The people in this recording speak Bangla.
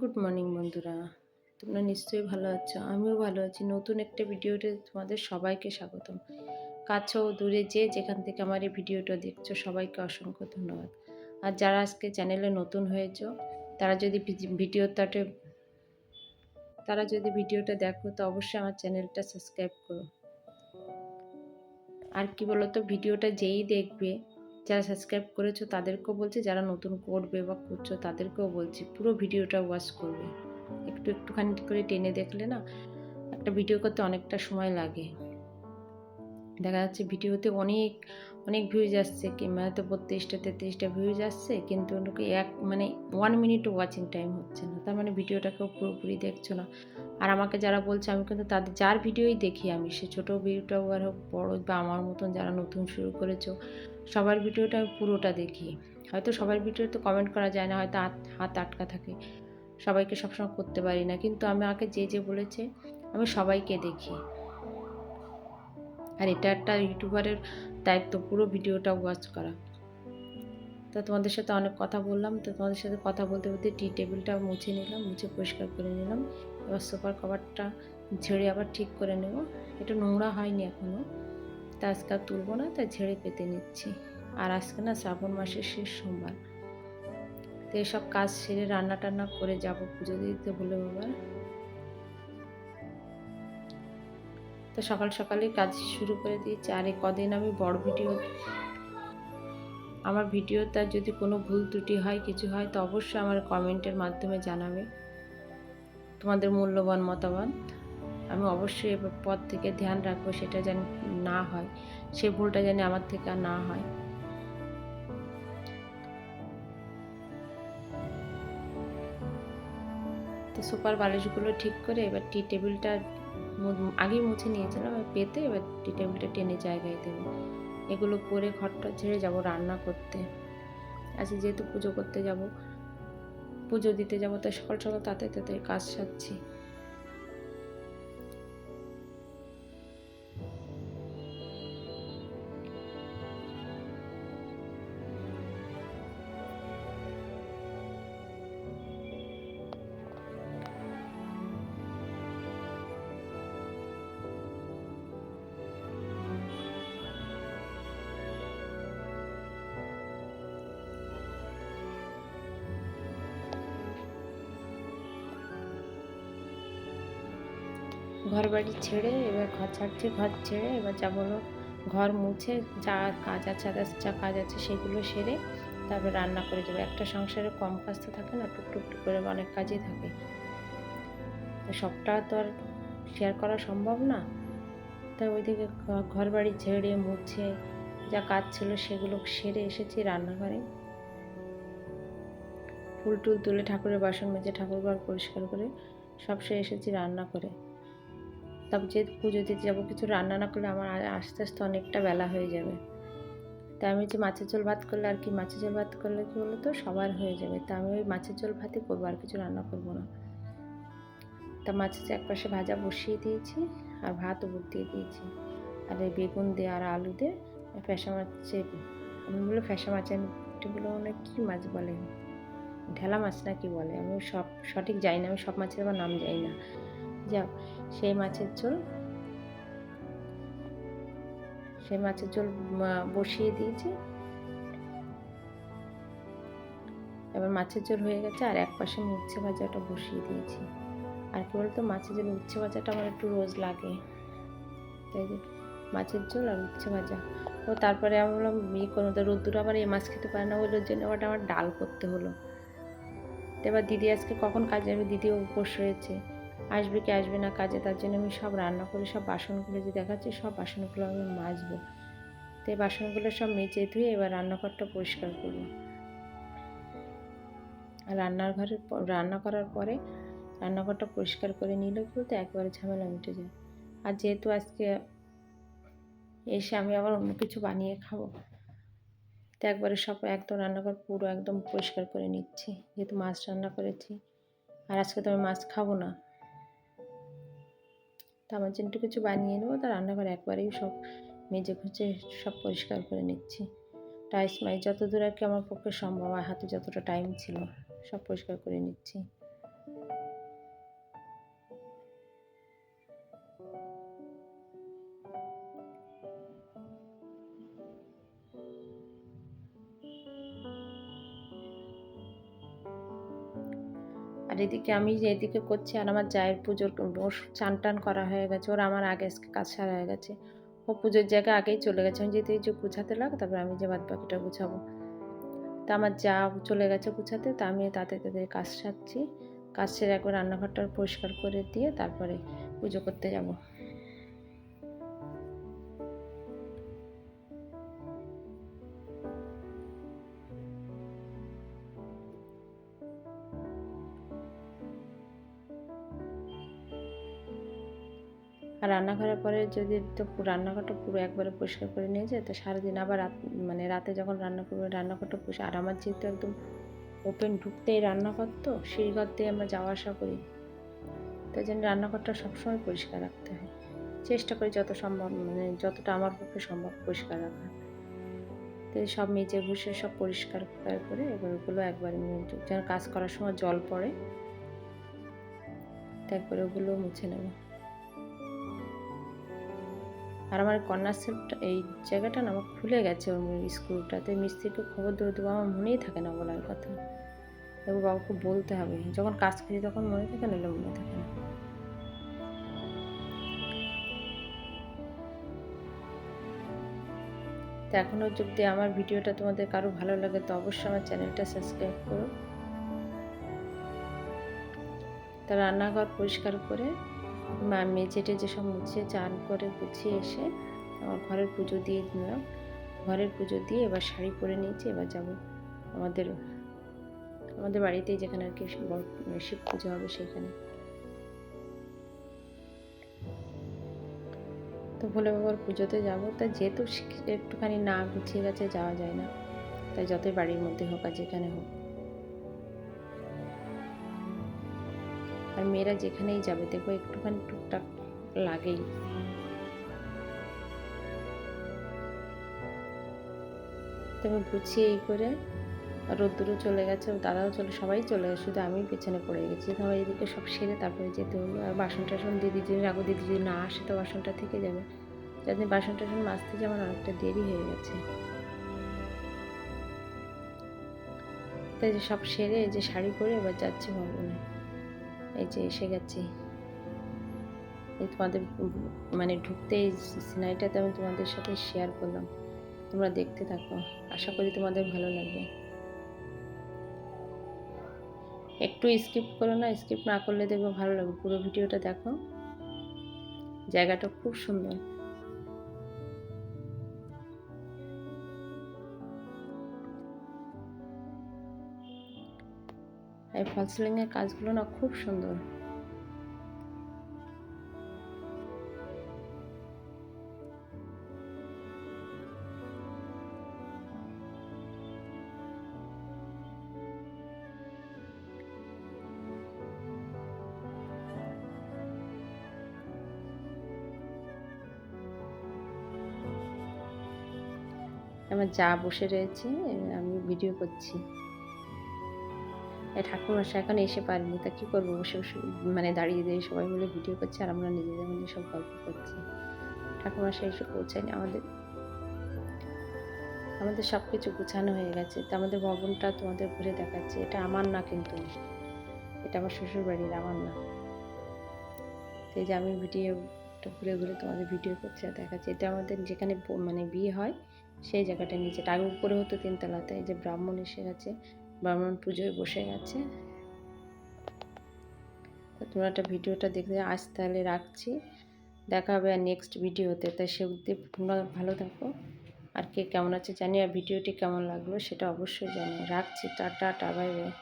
গুড মর্নিং বন্ধুরা। তোমরা নিশ্চয়ই ভালো আছো? আমিও ভালো আছি। নতুন একটা ভিডিওতে তোমাদের সবাইকে স্বাগতম। কাছে ও দূরে যে যেখান থেকে আমার এই ভিডিওটা দেখছ, সবাইকে অসংখ্য ধন্যবাদ। আর যারা আজকে চ্যানেলে নতুন হয়েছো, তারা যদি ভিডিওটাতে, তারা যদি ভিডিওটা দেখো, তো অবশ্যই আমার চ্যানেলটা সাবস্ক্রাইব করো। আর কি বলতো, ভিডিওটা যেই দেখবে যারা সাবস্ক্রাইব করেছ তাদেরকেও বলছি, যারা নতুন করবে বা করছ তাদেরকেও বলছি, পুরো ভিডিওটা ওয়াচ করবে। একটু একটুখানি করে টেনে দেখলে না, একটা ভিডিও করতে অনেকটা সময় লাগে। দেখা যাচ্ছে ভিডিওতে অনেক অনেক ভিউজ আসছে হয়তো বত্রিশটা, তেত্রিশটা ভিউজ আসছে, কিন্তু ওনাকে এক মানে ওয়ান মিনিটও ওয়াচিং টাইম হচ্ছে না। তার মানে ভিডিওটাকেও পুরোপুরি দেখছ না। আর আমাকে যারা বলছে, আমি কিন্তু তাদের, যার ভিডিওই দেখি আমি, সে ছোটো ভিডিওটা হোক, বড় বা আমার মতন যারা নতুন শুরু করেছ, সবার ভিডিওটা পুরোটা দেখি। হয়তো সবার ভিডিওতে কমেন্ট করা যায় না, হয়তো হাত আটকা থাকে। সবাইকে সবসময় করতে পারি না, কিন্তু আমি আমাকে যে যে বলেছে, আমি সবাইকে দেখি। আর এটা একটা ইউটিউবারের দায়িত্ব, পুরো ভিডিওটা ওয়াচ করা। তো তোমাদের সাথে অনেক কথা বললাম, তো তোমাদের সাথে কথা বলতে বলতে টি টেবিলটা মুছে নিলাম, মুছে পরিষ্কার করে নিলাম। এবার সোফার কভারটা ঝেড়ে আবার ঠিক করে নেব। এটা নোংরা হয়নি এখনও তা আজকে আর তুলবো না, তাই ঝেড়ে পেতে নিচ্ছি। আর আজকে না শ্রাবণ মাসের শেষ সোমবার, তো এসব কাজ সেরে রান্না টান্না করে যাব পুজো দিতে বলে এবার তো সকাল সকালেই কাজ শুরু করে দিয়েছি। আর এই কদিন আমি বড় ভিডিও, আমার ভিডিওটা যদি কোনো ভুল ত্রুটি হয়, কিছু হয়, তো অবশ্যই আমার কমেন্টের মাধ্যমে জানাবে। তোমাদের মূল্যবান মতামত। আমি অবশ্যই পর থেকে ধ্যান রাখব, সেটা যেন না হয়। সে ভুলটা যেন আমার থেকে আর না হয়। তো সুপার বালিশগুলো ঠিক করে এবার টি টেবিলটা আগেই মুছে নিয়েছিলাম পেতে এবার টি টেনে জায়গায় দেবো। এগুলো পরে ঘরটা ছেড়ে যাব রান্না করতে। আজকে যেহেতু পুজো করতে যাব, পুজো দিতে যাব, তাই সকাল সকাল তাতে তাতে কাজ সারছি। ঘর বাড়ি ছেড়ে, এবার ঘর ছাড়ছি, ঘর ছেড়ে, এবার যা বলো ঘর মুছে, যা কাজ আছে, আদার্স যা কাজ আছে সেগুলো সেরে তারপর রান্না করে যাব একটা সংসারে কম কাজ তো থাকে না, টুক টুক করে অনেক কাজই থাকে। সবটা তো আর শেয়ার করা সম্ভব না। তাই ওইদিকে ঘর বাড়ি ঝেড়ে মুছে যা কাজ ছিল সেগুলো সেরে এসেছি রান্নাঘরে। ফুল টুল তুলে ঠাকুরের বাসন মেজে ঠাকুর ঘর পরিষ্কার করে সব সে এসেছি রান্না করে। তারপর যেহেতু পুজো দিতে যাব, কিছু রান্না না করলে আমার আস্তে আস্তে অনেকটা বেলা হয়ে যাবে। তা আমি যে মাছের ঝোল ভাত করলে আর কি, মাছের ঝোল ভাত করলে কী বলো তো সবার হয়ে যাবে। তা আমি ওই মাছের ঝোল ভাতই করব, আর কিছু রান্না করব না। তা মাছের এক পাশে ভাজা বসিয়ে দিয়েছি, আর ভাত উপর দিয়ে দিয়েছি। আর এই বেগুন দিয়ে আর আলু দিয়ে ফ্যাসা মাছে আমি বলে ফ্যাসা মাছ, আমি বলে মানে কী মাছ বলে? ঢেলা মাছ না কি বলে? আমি সব সঠিক যাই না, আমি সব মাছের আবার নাম যাই না। যাও সেই মাছের ঝোল। সেই মাছের ঝোল বসিয়ে দিয়েছি। এবার মাছের ঝোল হয়ে গেছে, আর এক পাশে আমি উচ্ছে ভাজাটা বসিয়ে দিয়েছি। আর কি বলতো, মাছের ঝোল উচ্ছে ভাজাটা আমার একটু রোজ লাগে। তাই মাছের ঝোল আর উচ্ছে ভাজা। ও তারপরে আমি বললাম ইয়ে করব তো রোদ্দুর আবার এই মাছ খেতে পারে না। ওই জন্য ওটা আমার ডাল করতে হলো। এবার দিদি আজকে কখন কাজে? যাবে দিদিও উপোস রয়েছে। আসবে কি আসবে না কাজে, তার জন্য আমি সব রান্না করে, সব বাসনগুলো যে দেখাচ্ছি, সব বাসনগুলো আমি মাজবো। তো এই বাসনগুলো সব মেজে ধুয়ে এবার রান্নাঘরটা পরিষ্কার করব। রান্নার ঘরের রান্না করার পরে রান্নাঘরটা পরিষ্কার করে নিলে বলতে একবারে ঝামেলা মিটে যায়। আর যেহেতু আজকে এসে আমি আবার অন্য কিছু বানিয়ে খাব, তো একবারে সব একদম রান্নাঘর পুরো একদম পরিষ্কার করে নিচ্ছি, যেহেতু মাছ রান্না করেছি। আর আজকে তো আমি মাছ খাব না আমার জন্য কিছু বানিয়ে নেব, তো রান্নাঘর একবারেই সব মেজে খুঁজে সব পরিষ্কার করে নিচ্ছি। টাইস মাই যত দূর আর কি আমার পক্ষে সম্ভব, আর হাতে যতটা টাইম ছিল, সব পরিষ্কার করে নিচ্ছি। আর এদিকে আমি এদিকে করছি আর আমার জায়ের পুজোর চান টান করা হয়ে গেছে, ওর আমার আগে কাজ সারা হয়ে গেছে। ও পুজোর জায়গায় আগেই চলে গেছে। আমি যেতে যে গুছাতে লাগ, তারপরে আমি যে বাদ বাকিটা গুছাবো। তা আমার যা চলে গেছে গুছাতে, তা আমি তাতে তাদের কাজ সারছি। কাজ সেরে একবার রান্নাঘরটা পরিষ্কার করে দিয়ে তারপরে পুজো করতে যাব। আর রান্নাঘরের পরে যদি তো রান্নাঘরটা পুরো একবারে পরিষ্কার করে নিয়ে যায়, তো সারাদিন আবার রাত মানে রাতে যখন রান্না করব, রান্নাঘরটা পরিষ্কার আর আমার যেহেতু একদম ওপেন ঢুকতেই রান্নাঘর তো, সেই ঘর দিয়ে আমরা যাওয়া আসা করি। তাই জন্য রান্নাঘরটা সবসময় পরিষ্কার রাখতে হয়। চেষ্টা করি যত সম্ভব মানে যতটা আমার পক্ষে সম্ভব পরিষ্কার রাখা তো সব মেজে ঘুষে সব পরিষ্কার করে এবার ওগুলো একবারে যেন কাজ করার সময় জল পড়ে তারপরে ওগুলো মুছে নেব। আর আমার কন্যাশ্রীটা এই জায়গাটা না আমার খুলে গেছে স্কুলটাতে। মিস্ত্রিকে খবর দেবো দেবো, আমার মনেই থাকে না বলার কথা। তবু বাবাকে বলতে হবে। যখন কাজ করি তখন মনে থাকে নাহলে মনে থাকে না। তো এখনও যদি আমার ভিডিওটা তোমাদের কারও ভালো লাগে তো অবশ্যই আমার চ্যানেলটা সাবস্ক্রাইব করো। তা রান্নাঘর পরিষ্কার করে মা মেঝে টেজে সব মুছিয়ে চান করে গুছিয়ে এসে আমার ঘরের পুজো দিয়ে দিলাম। ঘরের পুজো দিয়ে এবার শাড়ি পরে নিয়েছি, এবার যাব আমাদের আমাদের বাড়িতেই যেখানে আর কি শিব পুজো হবে সেখানে। তো ভোলে বাবার পুজোতে যাব। তা যেহেতু একটুখানি না গুছিয়ে গেছে, যাওয়া যায় না। তাই যতই বাড়ির মধ্যে হোক আর যেখানে হোক। আর মেয়েরা যেখানেই যাবে, দেখব একটুখানি টুকটাক লাগেই। তবে গুছিয়ে এই করে রোদ্দুরও চলে গেছে দাদাও চলে, সবাই চলে গেছে শুধু আমি পেছনে পড়ে গেছি। আমার এদিকে সব সেরে তারপরে যেতে হলো, আর বাসন টাসন দিদি যদি রাখব দিদি যদি না আসে তো বাসনটা থেকে যাবে। যাতে বাসন টাসন মাজতে যে আমার অনেকটা দেরি হয়ে গেছে। তাই যে সব সেরে, যে শাড়ি পরে এবার যাচ্ছি ভবনে। এই যে এসে গেছি। এই তোমাদের মানে ঢুকতে এই সিনারিটাতে আমি তোমাদের সাথে শেয়ার করলাম। তোমরা দেখতে থাকো। আশা করি তোমাদের ভালো লাগবে। একটু স্কিপ করো না স্কিপ না করলে দেখবে ভালো লাগবে। পুরো ভিডিওটা দেখো। জায়গাটা খুব সুন্দর। এই ফল সিলিংয়ের কাজগুলো না খুব সুন্দর। আমার যা বসে রয়েছে আমি ভিডিও করছি। এই ঠাকুরমশাই এখন এসে পারিনি, তা কী করব? বসে বসে মানে দাঁড়িয়ে দাঁড়িয়ে সবাই মিলে ভিডিও করছে আর আমরা নিজেদের মধ্যে সব গল্প করছি। ঠাকুরমশাই এসে পৌঁছায়নি আমাদের। আমাদের সব কিছু গুছানো হয়ে গেছে। তা আমাদের ভবনটা তোমাদের ঘুরে দেখাচ্ছি। এটা আমার না কিন্তু, এটা আমার শ্বশুর বাড়ির আমার না। এই যে আমি ভিডিওটা ঘুরে ঘুরে তোমাদের ভিডিও করছি আর দেখাচ্ছি। এটা আমাদের যেখানে মানে বিয়ে হয়, সেই জায়গাটা নিচে। আগে উপরে হতো তিনতলাতে, এই যে ব্রাহ্মণ এসে গেছে। ব্রাহ্মণ পুজোয় বসে গেছে। তোমরা একটা ভিডিওটা দেখতে আজ তাহলে রাখছি। দেখা হবে আর নেক্সট ভিডিওতে। তাই সে উদ্দীপ তোমরা ভালো থাকো। আর কে কেমন আছে জানি, আর ভিডিওটি কেমন লাগল সেটা অবশ্যই জানি রাখছি, টাটা, টা, বাই বাই।